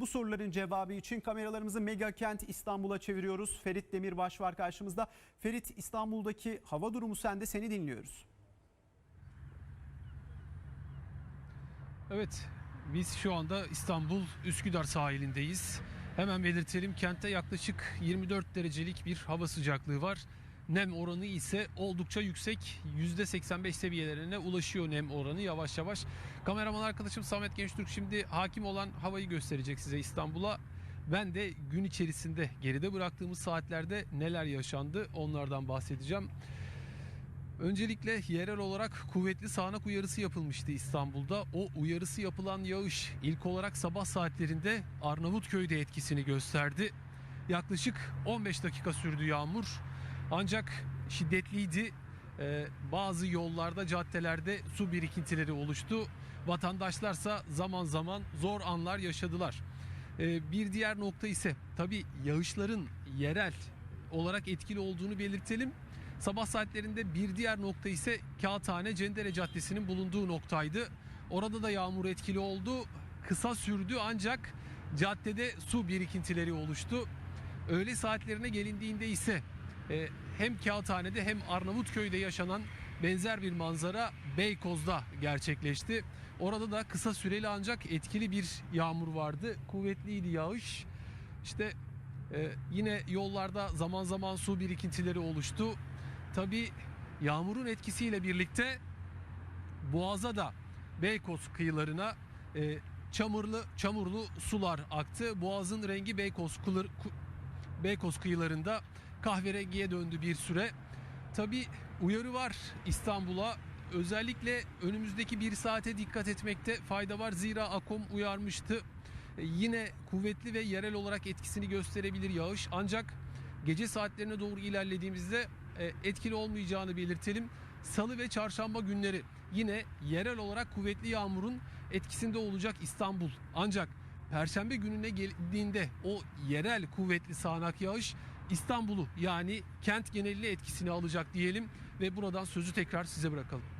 Bu soruların cevabı için kameralarımızı Mega Kent İstanbul'a çeviriyoruz. Ferit Demirbaş var karşımızda. Ferit İstanbul'daki hava durumu sende seni dinliyoruz. Evet, biz şu anda İstanbul Üsküdar sahilindeyiz. Hemen belirtelim kentte yaklaşık 24 derecelik bir hava sıcaklığı var. Nem oranı ise oldukça yüksek. %85 seviyelerine ulaşıyor nem oranı yavaş yavaş. Kameraman arkadaşım Samet Gençtürk şimdi hakim olan havayı gösterecek size İstanbul'a. Ben de gün içerisinde geride bıraktığımız saatlerde neler yaşandı onlardan bahsedeceğim. Öncelikle yerel olarak kuvvetli sağanak uyarısı yapılmıştı İstanbul'da. O uyarısı yapılan yağış ilk olarak sabah saatlerinde Arnavutköy'de etkisini gösterdi. Yaklaşık 15 dakika sürdü yağmur. Ancak şiddetliydi. Ee, bazı yollarda, caddelerde su birikintileri oluştu. Vatandaşlarsa zaman zaman zor anlar yaşadılar. Ee, bir diğer nokta ise tabii yağışların yerel olarak etkili olduğunu belirtelim. Sabah saatlerinde bir diğer nokta ise Kağıthane Cendere Caddesi'nin bulunduğu noktaydı. Orada da yağmur etkili oldu. Kısa sürdü ancak caddede su birikintileri oluştu. Öğle saatlerine gelindiğinde ise e, hem Kağıthane'de hem Arnavutköy'de yaşanan benzer bir manzara Beykoz'da gerçekleşti. Orada da kısa süreli ancak etkili bir yağmur vardı. Kuvvetliydi yağış. İşte ee, yine yollarda zaman zaman su birikintileri oluştu. Tabi yağmurun etkisiyle birlikte Boğaz'a da Beykoz kıyılarına e, çamurlu çamurlu sular aktı. Boğaz'ın rengi Beykoz kılar, ku- Beykoz kıyılarında kahverengiye döndü bir süre. Tabi uyarı var İstanbul'a. Özellikle önümüzdeki bir saate dikkat etmekte fayda var. Zira AKOM uyarmıştı. E, Yine kuvvetli ve yerel olarak etkisini gösterebilir yağış. Ancak gece saatlerine doğru ilerlediğimizde e, etkili olmayacağını belirtelim. Salı ve çarşamba günleri yine yerel olarak kuvvetli yağmurun etkisinde olacak İstanbul. Ancak Perşembe gününe geldiğinde o yerel kuvvetli sağanak yağış İstanbul'u yani kent genelini etkisini alacak diyelim ve buradan sözü tekrar size bırakalım.